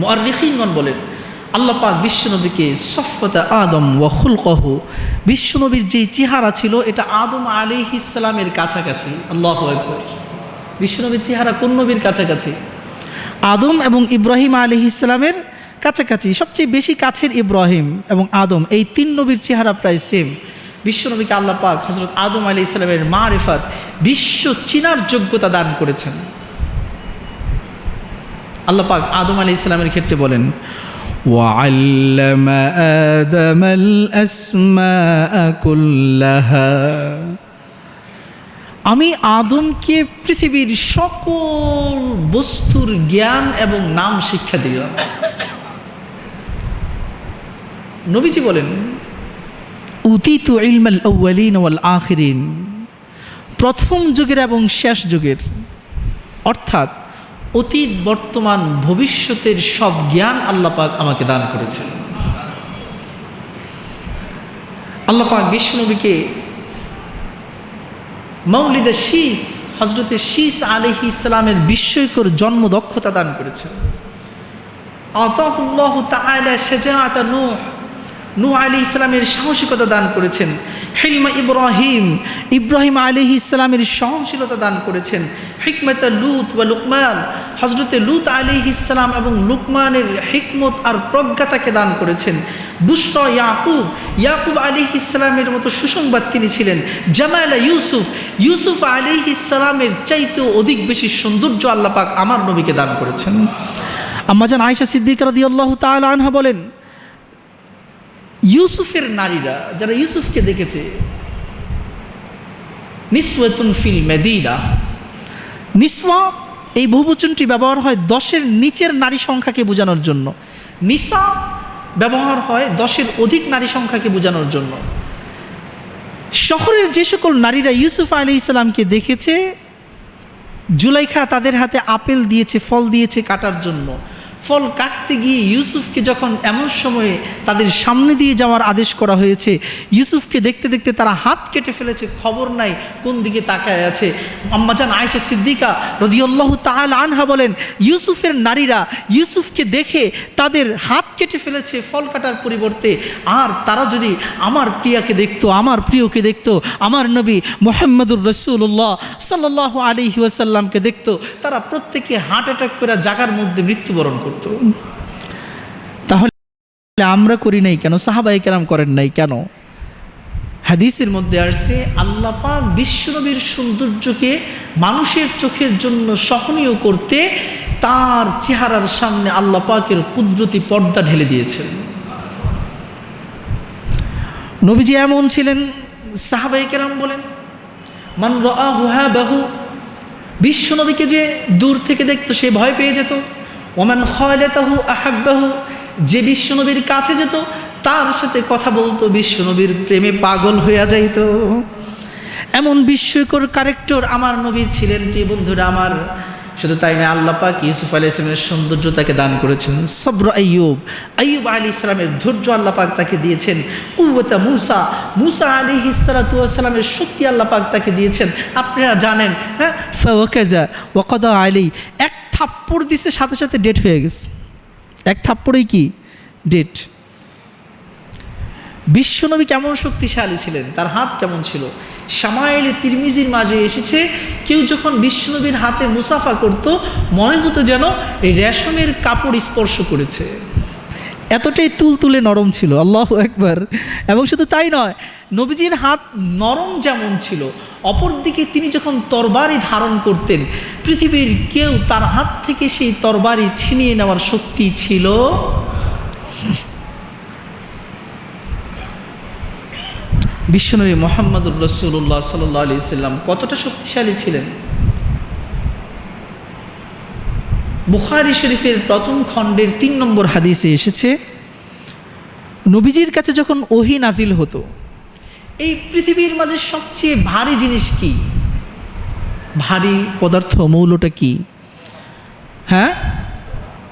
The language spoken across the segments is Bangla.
মোয়ারিফিনগণ বলেন, আল্লাহ পাক বিশ্বনবীকে সফতা আদম ওয়াহুল কহ বিশ্বনবীর যে চেহারা ছিল, এটা আদম আলী ইসলামের কাছাকাছি। আল্লাহ বিশ্বনবীর চেহারা কোন নবীর কাছাকাছি? আদম এবং ইব্রাহিম আলী ইসলামের কাছাকাছি। সবচেয়ে বেশি কাছের ইব্রাহিম এবং আদম, এই তিন নবীর চেহারা প্রায় সেম বিশ্বনবীকে আল্লাহ পাক হজরত আদম আলী ইসলামের মা রেফাত বিশ্ব চিনার যোগ্যতা দান করেছেন। আল্লাহ পাক আদম আলী ইসলামের ক্ষেত্রে বলেন وعلم آدم الأسماء كلها আমি আদমকে পৃথিবীর সকল বস্তুর জ্ঞান এবং নাম শিক্ষা দিলাম নবীজি বলেন উতিতু ইলমাল আউ্বালিন ওয়াল আখিরিন প্রথম যুগের এবং শেষ যুগের অর্থাৎ অতীত, বর্তমান, ভবিষ্যতের সব জ্ঞান আল্লাহ পাক আমাকে দান করেছেন। আল্লাহ পাক বিশ্বনবীকে মৌলিদে শীষ হজরতে শীষ আলহি ইসলামের বিস্ময়কর জন্ম দক্ষতা দান করেছেন। আতাহুল্লাহ তাআলা শাজাআত নূহ নূহ আলী ইসলামের সাহসিকতা দান করেছেন। হিলমা ইব্রাহিম ইব্রাহিম আলী ইসলামের সহনশীলতা দান করেছেন। হিকমত লুত বা লুকমান। হজরতে লুত আলী ইসলাম এবং লুকমানের হিকমত আর প্রজ্ঞাতাকে দান করেছেন। বুষ্ট ইয়াকুব ইয়াকুব আলী ইসলামের মতো সুসংবাদ তিনি ছিলেন। জামাইলা ইউসুফ ইউসুফ আলী ইসলামের চাইতেও অধিক বেশি সৌন্দর্য আল্লাপাক আমার নবীকে দান করেছেন। আম্মাজান আয়সা সিদ্দিক রাদিয়াল্লাহু তাআলা আনহা বলেন, ইউসুফের নারীরা, যারা ইউসুফকে দেখেছে, নিসওয়াতুন ফিল মেদিনা নিসওয়া, এই বহুবচনটি ব্যবহার হয় দশের নিচের নারী সংখ্যাকে বোঝানোর জন্য। নিসা ব্যবহার হয় দশের অধিক নারী সংখ্যাকে বোঝানোর জন্য। শহরের যে সকল নারীরা ইউসুফ আলী ইসলামকে দেখেছে, জুলাইখা তাদের হাতে আপেল দিয়েছে, ফল দিয়েছে কাটার জন্য। ফল কাটতে গিয়ে ইউসুফকে যখন এমন সময়ে তাদের সামনে দিয়ে যাওয়ার আদেশ করা হয়েছে, ইউসুফকে দেখতে দেখতে তারা হাত কেটে ফেলেছে, খবর নাই কোন দিকে তাকায় আছে। আম্মাজান আয়েশা সিদ্দিকা রদিউল্লাহ তাল আনহা বলেন, ইউসুফের নারীরা ইউসুফকে দেখে তাদের হাত কেটে ফেলেছে ফল কাটার পরিবর্তে, আর তারা যদি আমার প্রিয়াকে দেখতো, আমার প্রিয়কে দেখতো, আমার নবী মোহাম্মদুর রসুল্লাহ সাল্লাহ আলী ওয়াসাল্লামকে দেখতো, তারা প্রত্যেকে হার্ট অ্যাটাক করে জাগার মধ্যে মৃত্যুবরণ করত। তাহলে আমরা করি নাই কেন? সাহাবাই কেরাম করেন নাই কেন? হাদিসের মধ্যে আসছে, আল্লাহ পাক বিশ্বনবীর সৌন্দর্যকে মানুষের চোখের জন্য সহনীয় করতে তার চেহারার সামনে আল্লাহ পাকের কুদরতি পর্দা ঢেলে দিয়েছেন। নবীজি এমন ছিলেন সাহাবাই কেরাম বলেন, মান রাহু হা বাহু বিশ্বনবীকে যে দূর থেকে দেখতো সে ভয় পেয়ে যেত। ওমান খয়লেতাহু আহাব্বাহু, যে বিশ্বনবীর কাছে যেত, তার সাথে কথা বলতো, বিশ্বনবীর প্রেমে পাগল হইয়া যাইত। এমন বিস্ময়কর কারেক্টর আমার নবীর ছিলেন, প্রিয় বন্ধুরা আমার। শুধু তাই না আল্লাহ পাক ইউসুফ আলী ইসলামের সৌন্দর্য তাকে দান করেছেন। সব্র আইয়ুব আইয়ুব আলী ইসলামের ধৈর্য আল্লাহ পাক তাকে দিয়েছেন। কুয়াতা মুসা মুসা আলী ইসালাতামের শক্তি আল্লাহ পাক তাকে দিয়েছেন। আপনারা জানেন হ্যাঁ? ফওয়াকাজা ওয়াকদা আলী এক থাপ্পড় দিছে সাথে সাথে ডেট হয়ে গেছে। এক থাপ্পড়েই কি? ডেট বিশ্বনবী কেমন শক্তিশালী ছিলেন? তার হাত কেমন ছিল? সামাইল তিরমিজির মাঝে এসেছে, কেউ যখন বিশ্বনবীর হাতে মুসাফা করত, মনে হতো যেন রেশমের কাপড় স্পর্শ করেছে। এতটাই তুলতুলে নরম ছিল, আল্লাহ একবার এবং শুধু তাই নয়, নবীজির হাত নরম যেমন ছিল, অপরদিকে তিনি যখন তরবারি ধারণ করতেন, পৃথিবীর কেউ তার হাত থেকে সেই তরবারি ছিনিয়ে নেওয়ার শক্তি ছিল? বিশ্বনবী মোহাম্মদুর রসুল্লাহ সাল্লাহ আলি সাল্লাম কতটা শক্তিশালী ছিলেন? বুখারি শরীফের প্রথম খণ্ডের তিন নম্বর হাদিসে এসেছে, নবীজির কাছে যখন ওহি নাজিল হতো, এই পৃথিবীর মাঝে সবচেয়ে ভারী জিনিস কি? ভারী পদার্থ, মৌলটা কি? হ্যাঁ?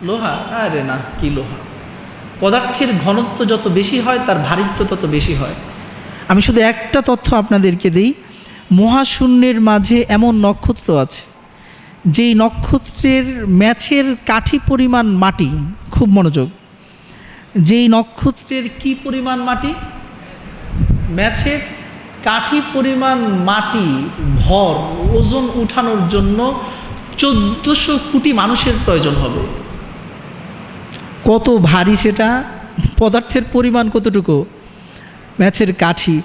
লোহা? আরে না, কি লোহা? পদার্থের ঘনত্ব যত বেশি হয়, তার ভারিত্ব তত বেশি হয়। আমি শুধু একটা তথ্য আপনাদেরকে দিই, মহাশূন্যের মাঝে এমন নক্ষত্র আছে যেই নক্ষত্রের ম্যাচের কাঠি পরিমাণ মাটি, খুব মনোযোগ, যেই নক্ষত্রের কি পরিমাণ মাটি? ম্যাচের কাঠি পরিমাণ মাটি, ভর, ওজন উঠানোর জন্য চোদ্দোশো কোটি মানুষের প্রয়োজন হবে। কত ভারী সেটা, পদার্থের পরিমাণ কতটুকু? ম্যাচের কাঠি,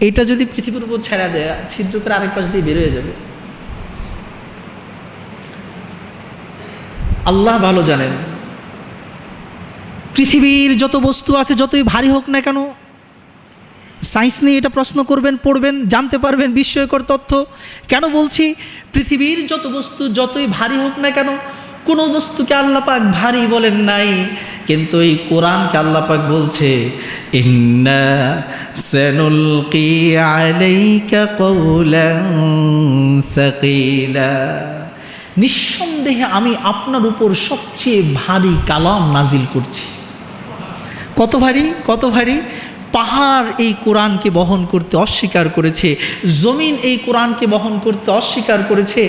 এটা যদি পৃথিবীর উপর ছেড়া দেয়, ছিদ্র করে আরেক পাশ দিয়ে বের হয়ে যাবে। আল্লাহ ভালো জানেন। পৃথিবীর যত বস্তু আছে, যতই ভারী হোক না কেন, সায়েন্স নিয়ে এটা প্রশ্ন করবেন, পড়বেন, জানতে পারবেন, বিস্ময়কর তথ্য। কেন বলছি? পৃথিবীর যত বস্তু, যতই ভারী হোক না কেন, কোনো বস্তুকে আল্লাপাক ভারী বলেন নাই, কিন্তু এই কোরআনকে আল্লাপাক বলছে, ইন্না নিঃসন্দেহে আমি আপনার উপর সবচেয়ে ভারী কালাম নাজিল করছি। কত ভারী? কত ভারী? পাহাড় এই কোরআনকে বহন করতে অস্বীকার করেছে, জমিন এই কোরআনকে বহন করতে অস্বীকার করেছে,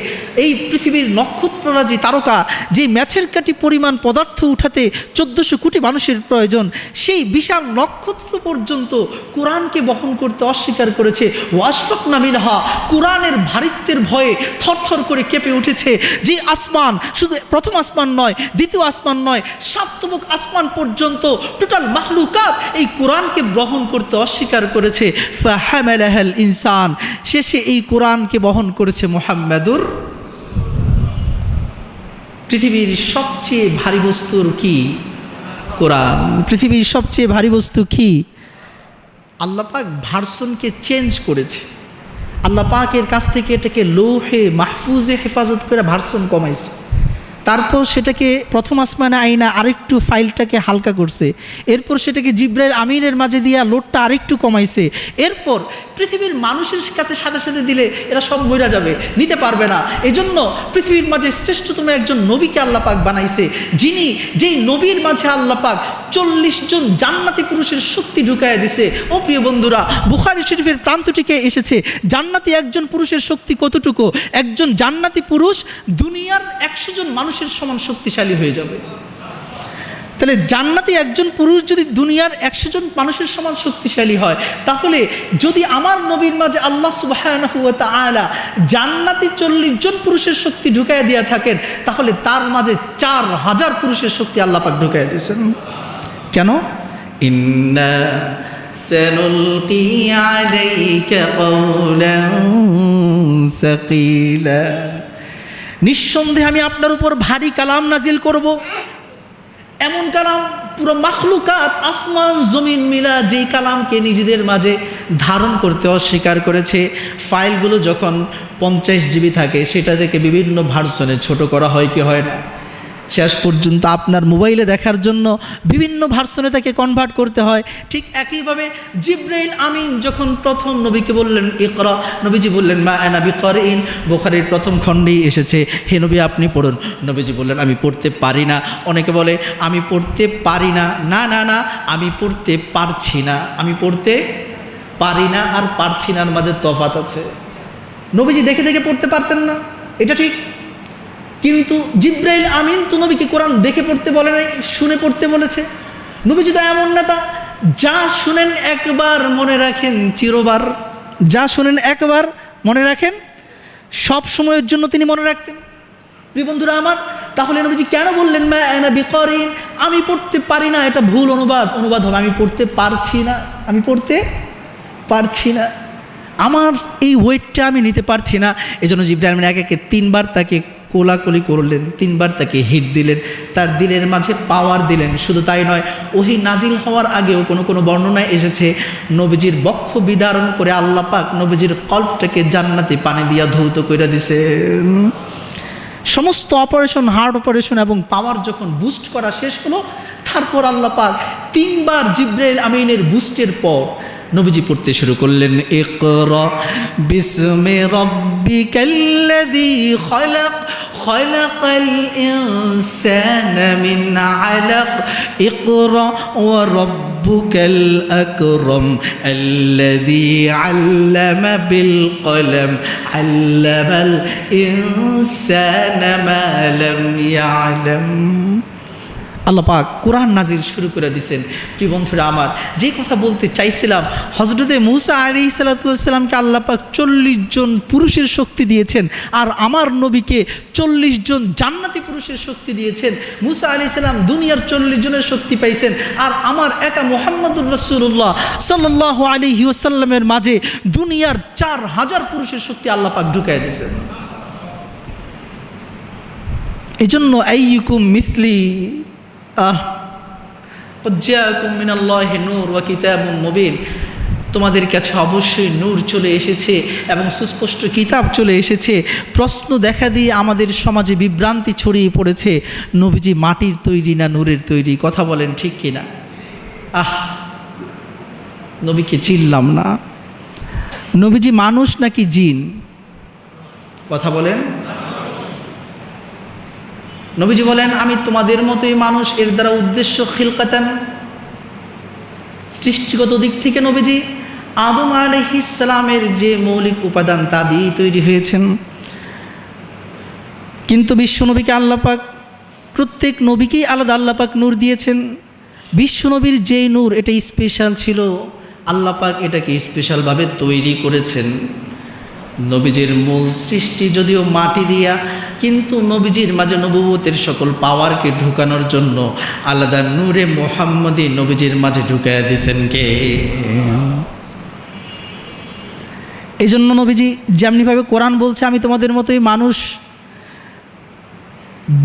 এই পৃথিবীর নক্ষত্ররাজি তারকা, যে ম্যাচের কাটি পরিমাণ পদার্থ উঠাতে চোদ্দোশো কোটি মানুষের প্রয়োজন, সেই বিশাল নক্ষত্র পর্যন্ত কোরআনকে বহন করতে অস্বীকার করেছে। ওয়াশফক নামিনহা কোরআনের ভারিত্বের ভয়ে থরথর করে কেঁপে উঠেছে যে আসমান শুধু প্রথম আসমান নয়, দ্বিতীয় আসমান নয়, সাপ্তমুখ আসমান পর্যন্ত টোটাল মাহলুকাত এই কোরআনকে করতে অস্বীকার করেছে, ফাহামালাহাল ইনসান। শেষে এই কোরআনকে বহন করেছে মোহাম্মদুর। পৃথিবীর সবচেয়ে ভারী বস্তুর কি? কোরআন। পৃথিবীর সবচেয়ে ভারী বস্তু কি? আল্লাপাক ভার্সনকে চেঞ্জ করেছে। আল্লাহ পাকের কাছ থেকে এটাকে লোহে মাহফুজে হেফাজত করে ভার্সন কমাইছে। তারপর সেটাকে প্রথম আসমানে আইনা আরেকটু ফাইলটাকে হালকা করছে। এরপর সেটাকে জিব্রাইল আমিনের মাঝে দিয়া লোডটা আরেকটু কমাইছে। এরপর পৃথিবীর মানুষের কাছে সাথে সাথে দিলে এরা সব মইরা যাবে, নিতে পারবে না। এই জন্য পৃথিবীর মাঝে শ্রেষ্ঠতম একজন নবীকে আল্লাপাক বানাইছে, যিনি যেই নবীর মাঝে আল্লাপাক চল্লিশ জন জান্নাতি পুরুষের শক্তি ঢুকায় দিছে। ও প্রিয় বন্ধুরা, বুখারি শরীফের প্রান্তটিকে এসেছে। জান্নাতি একজন পুরুষের শক্তি কতটুকু? একজন জান্নাতি পুরুষ দুনিয়ার একশো জন মানুষের সমান শক্তিশালী হয়ে যাবে তাহলে জান্নাতি একজন পুরুষ যদি দুনিয়ার একশো জন মানুষের সমান শক্তিশালী হয় তাহলে যদি আমার নবীর মাঝে আল্লাহ সুবাহ জান্নাতি চল্লিশ জন পুরুষের শক্তি ঢুকাই দিয়া থাকেন তাহলে তার মাঝে চার হাজার পুরুষের শক্তি আল্লাপাক ঢুকাই দিয়েছেন কেন ইন্না سنلقي عليك قولا ثقيلا নিঃসন্দেহে আমি আপনার উপর ভারী কালাম নাজিল করব। এমন কালাম পুরো মাখলুকাত আসমান, জমিন মিলা যেই কালামকে নিজেদের মাঝে ধারণ করতে অস্বীকার করেছে। ফাইলগুলো যখন পঞ্চাশ জিবি থাকে, সেটা থেকে বিভিন্ন ভার্সনে ছোট করা হয় কি হয় না? শেষ পর্যন্ত আপনার মোবাইলে দেখার জন্য বিভিন্ন ভার্সনে তাকে কনভার্ট করতে হয়। ঠিক একইভাবে জিব্রাইল আমিন যখন প্রথম নবীকে বললেন, ইকরা নবীজি বললেন, মা এনাবি করিন বোখারির প্রথম খণ্ডেই এসেছে, হে নবী, আপনি পড়ুন। নবীজি বললেন, আমি পড়তে পারি না। অনেকে বলে, আমি পড়তে পারি না। না না না, আমি পড়তে পারছি না। আমি পড়তে পারি না আর পারছি নার মাঝে তফাত আছে। নবীজি দেখে দেখে পড়তে পারতেন না। এটা ঠিক? কিন্তু জিব্রাইল আমিন তো নবীকে কোরআন দেখে পড়তে বলে নাই, শুনে পড়তে বলেছে। নবীজি তো এমন নেতা, যা শুনেন একবার মনে রাখেন চিরবার। যা শুনেন একবার মনে রাখেন, সব সময়ের জন্য তিনি মনে রাখতেন। প্রিয় বন্ধুরা আমার, তাহলে নবীজি কেন বললেন, মা এনা বিকরিন? আমি পড়তে পারি না, এটা ভুল অনুবাদ। অনুবাদ হবে, আমি পড়তে পারছি না, আমি পড়তে পারছি না। আমার এই ওয়েটটা আমি নিতে পারছি না। এই জন্য জিব্রাহিম এক একে তিনবার তাকে কোলাকুলি করলেন, তিনবার তাকে হিট দিলেন, তার দিলের মাঝে পাওয়ার দিলেন। শুধু তাই নয়, ওহি নাজিল হওয়ার আগেও কোনো কোনো বর্ণনায় এসেছে, নবীজির বক্ষ বিদারণ করে আল্লাহ পাক নবীজির কল্পটাকে জান্নাতে পানি দিয়া ধৌত করে দিছেন। সমস্ত অপারেশন হার্ট অপারেশন এবং পাওয়ার যখন বুস্ট করা শেষ হলো, তারপর আল্লাহ পাক তিনবার জিব্রাইল আমিনের বুস্টের পর নবীজি পড়তে শুরু করলেন ইকরা বিসমে রব্বিকাল্লাযী খলাক خلق الإنسان من علق اقرأ وربك الأكرم الذي علم بالقلم علم الإنسان ما لم يعلم আল্লাহ পাক কোরআন নাজির শুরু করে দিয়েছেন প্রিয় বন্ধুরা আমার, যে কথা বলতে চাইছিলাম হজরতে মুসা আলি সালাতামকে আল্লাহ পাক চল্লিশ জন পুরুষের শক্তি দিয়েছেন আর আমার নবীকে চল্লিশ জন জান্নাতি পুরুষের শক্তি দিয়েছেন। মুসা আলী সাল্লাম দুনিয়ার চল্লিশ জনের শক্তি পাইছেন আর আমার একা মোহাম্মদুর রসুল্লাহ সাল্লাহ আলী ওসাল্লামের মাঝে দুনিয়ার চার হাজার পুরুষের শক্তি আল্লাহ পাক ঢুকাই দিয়েছেন। এই জন্য আইকুম মিসলি আহ নূর ওয়া কিতাবুম মুবিন। তোমাদের কাছে অবশ্যই নূর চলে এসেছে এবং সুস্পষ্ট কিতাব চলে এসেছে। প্রশ্ন দেখা দিয়ে আমাদের সমাজে বিভ্রান্তি ছড়িয়ে পড়েছে। নবীজি মাটির তৈরি না নূরের তৈরি, কথা বলেন ঠিক কিনা? আহ, নবীকে চিনলাম না। নবীজি মানুষ নাকি জিন? কথা বলেন। নবীজি বলেন, আমি তোমাদের মতোই মানুষ, এর দ্বারা উদ্দেশ্য খিলকাতান। সৃষ্টিগত দিক থেকে নবীজি আদম আলহিসালামের যে মৌলিক উপাদান, তা দিয়েই তৈরি হয়েছেন। কিন্তু বিশ্বনবীকে আল্লাপাক প্রত্যেক নবীকেই আলাদা আল্লাপাক নূর দিয়েছেন। বিশ্বনবীর যেই নূর, এটা স্পেশাল ছিল। আল্লাপাক এটাকে স্পেশালভাবে তৈরি করেছেন। নবীজের মূল সৃষ্টি যদিও মাটি দিয়া কিন্তু নবীজির মাঝে নবুবতের সকল পাওয়ারকে ঢুকানোর জন্য আলাদা নূরে মোহাম্মদী নবীজির মাঝে ঢুকাইয়া দিয়েছেন কে? এই জন্য নবীজি যেমনিভাবে কোরআন বলছে, আমি তোমাদের মতোই মানুষ।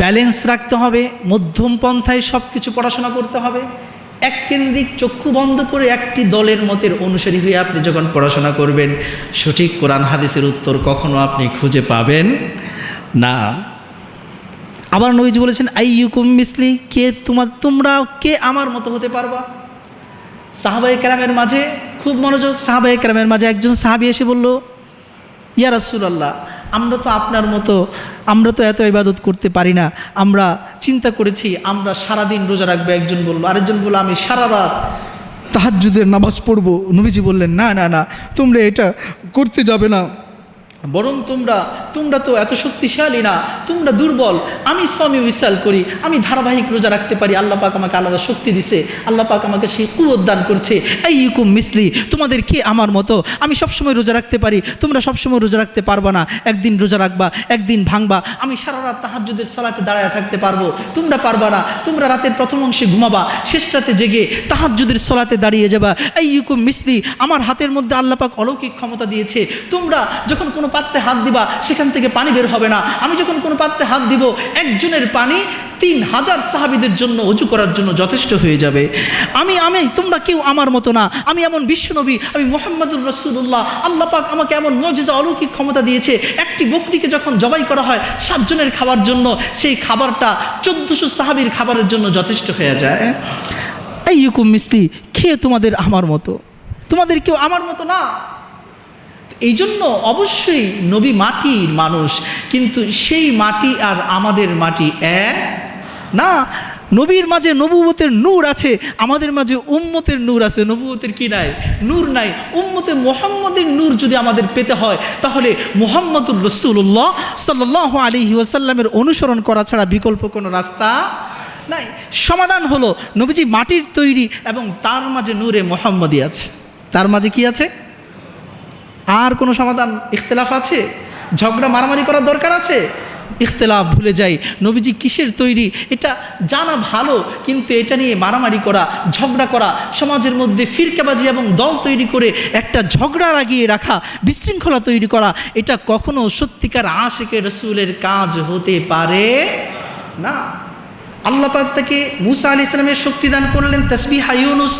ব্যালেন্স রাখতে হবে, মধ্যম পন্থায় সব কিছু পড়াশোনা করতে হবে। এক কেন্দ্রিক চক্ষু বন্ধ করে একটি দলের মতের অনুসারী হয়ে আপনি যখন পড়াশোনা করবেন, সঠিক কোরআন হাদিসের উত্তর কখনো আপনি খুঁজে পাবেন না। আবার নবীজি বলেছেন আই ইউকুম মিসলি, কে তোমার তোমরা কে আমার মতো হতে পারবা? সাহাবাই কেরামের মাঝে খুব মনোযোগ সাহাবাই কেরামের মাঝে একজন সাহাবি এসে বলল, ইয়া রাসূলুল্লাহ, আমরা তো আপনার মতো, আমরা তো এত ইবাদত করতে পারি না, আমরা চিন্তা করেছি, আমরা সারাদিন রোজা রাখব, একজন বলল। আরেকজন বলল, আমি সারা রাত তাহাজ্জুদের নামাজ পড়ব। নবীজি বললেন, না না না, তোমরা এটা করতে যাবে না। বরং তোমরা তোমরা তো এত শক্তিশালী না, তোমরা দুর্বল। আমি স্বামী উইসাল করি, আমি ধারাবাহিক রোজা রাখতে পারি, আল্লাহ পাক আমাকে আলাদা শক্তি দিছে, আল্লাহ পাক আমাকে সেই কুয়ত দান করছে। এই ইকুম মিসলি, তোমাদের কে আমার মতো? আমি সবসময় রোজা রাখতে পারি, তোমরা সবসময় রোজা রাখতে পারবা না। একদিন রোজা রাখবা, একদিন ভাঙবা, আমি সারা রাত তাহাজ্জুদের সালাতে দাঁড়ায় থাকতে পারব। তোমরা পারবা না, তোমরা রাতের প্রথম অংশে ঘুমাবা, শেষ রাতে জেগে তাহাজ্জুদের সলাতে দাঁড়িয়ে যাবা। এই ইকুম মিসলি, আমার হাতের মধ্যে আল্লাহ পাক অলৌকিক ক্ষমতা দিয়েছে। তোমরা যখন কোনো পাত্রে হাত দিবা, সেখান থেকে পানি বের হবে না। আমি যখন কোনো পাত্রে হাত দিব, একজনের পানি তিন হাজার সাহাবিদের জন্য অজু করার জন্য যথেষ্ট হয়ে যাবে। আমি আমি, তোমরা কেউ আমার মতো না। আমি এমন বিশ্বনবী আমি মোহাম্মদুর রসুল্লাহ আল্লাহ পাক আমাকে এমন মজিজা, অলৌকিক ক্ষমতা দিয়েছে। একটি বকরিকে যখন জবাই করা হয় সাতজনের খাবার জন্য, সেই খাবারটা চোদ্দশো সাহাবির খাবারের জন্য যথেষ্ট হয়ে যায়। এই ইউকুম মিস্তি খেয়ে তোমাদের আমার মতো। তোমাদের কেউ আমার মতো না। এই জন্য অবশ্যই নবী মাটির মানুষ, কিন্তু সেই মাটি আর আমাদের মাটি এক? না, নবীর মাঝে নবুবতের নূর আছে, আমাদের মাঝে উম্মতের নূর আছে নবুবতের কি নাই? নূর নাই। উম্মতে মোহাম্মদের নূর যদি আমাদের পেতে হয়, তাহলে মোহাম্মদুর রসুল্লাহ সাল্লাহ আলী ওয়াসাল্লামের অনুসরণ করা ছাড়া বিকল্প কোনো রাস্তা নাই। সমাধান হলো নবীজি মাটির তৈরি এবং তার মাঝে নূরে মোহাম্মদী আছে। তার মাঝে কি আছে? আর কোনো সমাধান ইখতলাফ আছে? ঝগড়া, মারামারি করার দরকার আছে? ইখতলাফ ভুলে যাই। নবীজি কিসের তৈরি? এটা জানা ভালো, কিন্তু এটা নিয়ে মারামারি করা, ঝগড়া করা, সমাজের মধ্যে ফিরকাবাজি এবং দল তৈরি করে একটা ঝগড়া লাগিয়ে রাখা, বিশৃঙ্খলা তৈরি করা, এটা কখনো সত্যিকার আশেকে রসুলের কাজ হতে পারে না। আল্লাহ পাক তাকে মুসা আলি ইসলামের শক্তি দান করলেন, তসবিহা ইউনুস,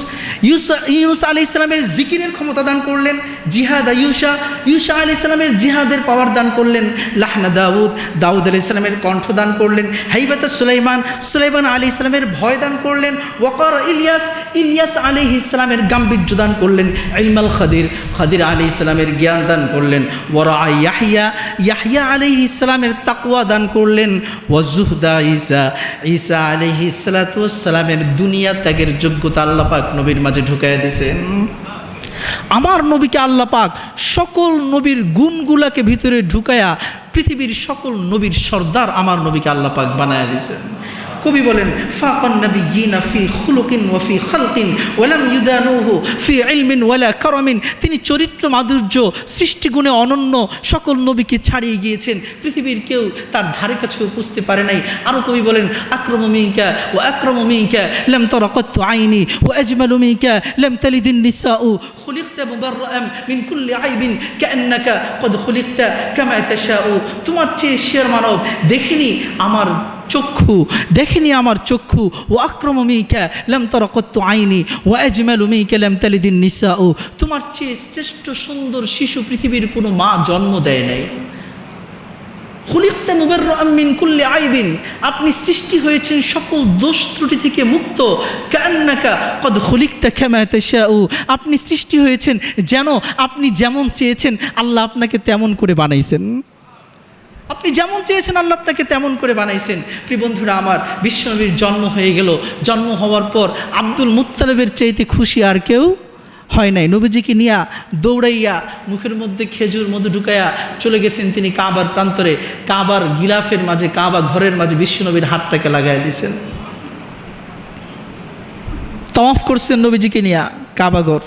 ইউসা, ইউনুস আলি ইসলামের জিকিরের ক্ষমতা দান করলেন, জিহাদ ইউসা ইউসা আলি ইসলামের জিহাদের পাওয়ার দান করলেন, লাহনা দাউদ দাউদ আলি ইসলামের কণ্ঠ দান করলেন, হাইবাত সুলাইমান সুলাইমান আলী ইসলামের ভয় দান করলেন, ওয়াকর ইলিয়াস ইলিয়াস আলী ইসলামের গাম্ভীর্য দান করলেন, ইলমাল খাদির খাদির আলী ইসলামের জ্ঞান দান করলেন ওরা ইয়াহিয়া ইয়াহিয়া আলী ইসলামের তাকুয়া দান করলেন, ওয়াজুহদা ঈসা ঈসা আলহি সালাতামের দুনিয়া ত্যাগের যোগ্যতা আল্লাহ পাক নবীর মাঝে ঢুকাই দিয়েছেন আমার নবীকে আল্লাহ পাক সকল নবীর গুণগুলাকে ভিতরে ঢুকায়া পৃথিবীর সকল নবীর সর্দার আমার নবীকে আল্লাহ পাক বানায় দিয়েছেন কবি বলেন, ফাকান নবিয়িনা ফি খুলুকিন ওয়া ফি খালকিন ওয়ালাম ইউদানুহু ফি ইলমিন ওয়ালা করমিন। তিনি চরিত্র মাধুর্য সৃষ্টিগুণে অনন্য সকল নবীকে ছাড়িয়ে গিয়েছেন। পৃথিবীর কেউ তার ধারে কাছেও বুঝতে পারে নাই। আরও কবি বলেন, আক্রম মিঙ্কা ও আক্রম মিঙ্কা লাম তরকত্ত আইনি ও আজমালু মিঙ্কা লেম তালিদিন নিসা ও খুলিকত মুবাররা মিন কুল্লি আইবিন কান্নাকা কদ খুলিকতা কামা তাশাউ। তোমার চেয়ে শেয়ার মানব দেখিনি, আমার চক্ষু দেখেনি আমার চক্ষু। ও আক্রমমিকা লাম তর কত্ত আইনি। ও আজমালু মিকা, লাম তালিদিন নিসা ও তোমার চেয়ে শ্রেষ্ঠ সুন্দর শিশু পৃথিবীর কোনো মা জন্ম দেয় নাই। খুলিকতে মুবের মিন কুল্লে আইবিন আপনি সৃষ্টি হয়েছেন সকল দোষ ত্রুটি থেকে মুক্ত। কান্নাকা কদ খুলিকতে খেমাতে ও আপনি সৃষ্টি হয়েছেন যেন আপনি যেমন চেয়েছেন, আল্লাহ আপনাকে তেমন করে বানাইছেন। আপনি যেমন চেয়েছেন আল্লাহ আপনাকে তেমন করে বানাইছেন। প্রিয় বন্ধুরা, আমার বিশ্বনবীর জন্ম হয়ে গেল। জন্ম হওয়ার পর আব্দুল মুত্তালেবের চাইতে খুশি আর কেউ হয় নাই। নবীজিকে নিয়া দৌড়াইয়া মুখের মধ্যে খেজুর, মধু ঢুকাইয়া চলে গেছেন তিনি কাবার প্রান্তরে। কাবার গিলাফের মাঝে, কাবা ঘরের মাঝে বিশ্বনবীর হাতটাকে লাগাই দিয়েছেন। তওয়াফ করছেন নবীজিকে নিয়া কাবাগর